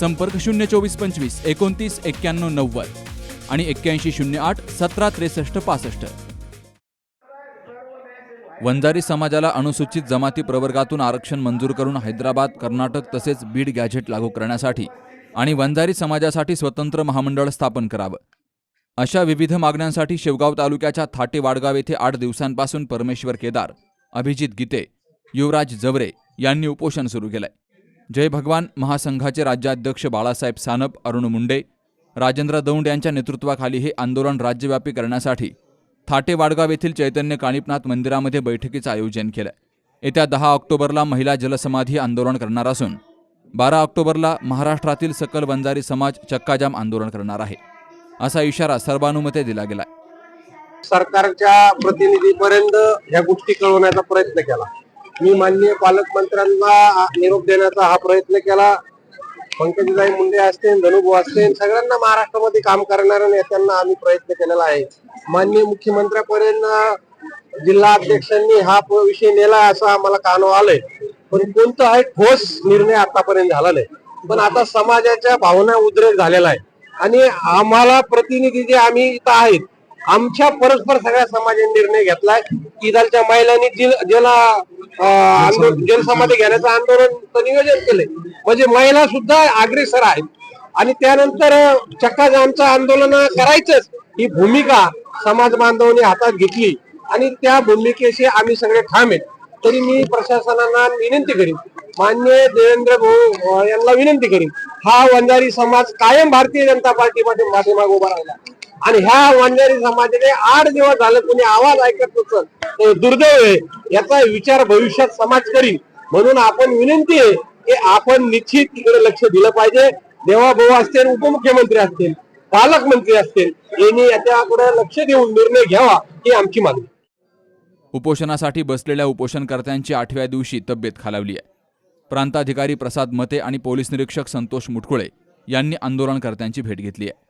संपर्क शून्य चोवीस पंचवीस एकोणतीस एक्क्याण्णव नव्वद आणि एक्क्याऐंशी शून्य आठ सतरा त्रेसष्ट पासष्ट. वंजारी समाजाला अनुसूचित जमाती प्रवर्गातून आरक्षण मंजूर करून हैदराबाद कर्नाटक तसेच बीड गॅझेट लागू करण्यासाठी आणि वंजारी समाजासाठी स्वतंत्र महामंडळ स्थापन करावं. अशा विविध मागण्यांसाठी शेवगाव तालुक्याच्या थाटे वाडगाव येथे आठ दिवसांपासून परमेश्वर केदार अभिजित गीते युवराज जवरे यांनी उपोषण सुरू केलंय. जय भगवान महासंघाचे राज्याध्यक्ष बाळासाहेब सानप अरुण मुंडे राजेंद्र दौंड यांच्या नेतृत्वाखाली हे आंदोलन राज्यव्यापी करण्यासाठी थाटे वाडगाव येथील चैतन्य काणिपनाथ मंदिरामध्ये बैठकीचं आयोजन केलं. येत्या दहा ऑक्टोबरला महिला जलसमाधी आंदोलन करणार असून बारा ऑक्टोबरला महाराष्ट्रातील सकल वंजारी समाज चक्काजाम आंदोलन करणार आहे. असा इशारा सर्वानुमते दिला गेलाय. सरकारच्या प्रतिनिधीपर्यंत ह्या गोष्टी कळवण्याचा प्रयत्न केला. मी माननीय पालकमंत्र्यांना निरोप देण्याचा हा प्रयत्न केला. पंकजाई मुंडे असतील धनुभाऊ असतील सगळ्यांना महाराष्ट्रामध्ये काम करणाऱ्या नेत्यांना आम्ही प्रयत्न केलेला आहे. माननीय मुख्यमंत्र्यापर्यंत जिल्हा अध्यक्षांनी हा प- विषय नेला असं आम्हाला कानो आलंय. पण कोणताही ठोस निर्णय आतापर्यंत झाला नाही. पण आता समाजाच्या भावना उद्रेक झालेला आहे. आणि आम्हाला प्रतिनिधी जे आम्ही इथं आहेत आमच्या परस्पर सगळ्या समाजाने निर्णय घेतलाय की इथलच्या महिलांनी जिल ज्याला जलसमाधी घेण्याचं आंदोलन नियोजन केलंय. म्हणजे महिला सुद्धा अग्रेसर आहेत. आणि त्यानंतर चक्काजामचं आंदोलन करायचंच. ही भूमिका समाज बांधवांनी हातात घेतली. आणि त्या भूमिकेशी आम्ही सगळे ठाम आहेत. तरी मी प्रशासनाला विनंती करीन. मान्य देवेंद्र भाऊ यांना विनंती करीन. हा वंजारी समाज कायम भारतीय जनता पार्टीमध्ये पाठीमागे उभा राहिला. आणि ह्या वंजारी समाजाने आठ दिवस झालं कोणी आवाज ऐकत नसत. तर दुर्दैव आहे याचा विचार भविष्यात समाज करील म्हणून आपण विनंती आहे की आपण निश्चित तिकडे लक्ष दिलं पाहिजे. देवाभाऊ असतील उपमुख्यमंत्री असतील पालकमंत्री असतील यांनी याच्याकडे लक्ष देऊन निर्णय घ्यावा ही आमची मागणी. उपोषणासाठी बसलेल्या उपोषणकर्त्यांची आठव्या दिवशी तब्येत खालावली आहे. प्रांताधिकारी प्रसाद मते आणि पोलीस निरीक्षक संतोष मुटकुळे यांनी आंदोलनकर्त्यांची भेट घेतली आहे.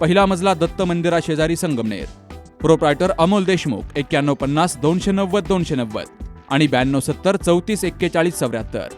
पहिला मजला दत्त मंदिरा शेजारी संगमनेर. प्रोप्रायटर अमोल देशमुख एक्क्याण्णव पन्नास दोनशे नव्वद दोनशे नव्वद आणि ब्याण्णव सत्तर चौतीस एक्केचाळीस चौऱ्याहत्तर.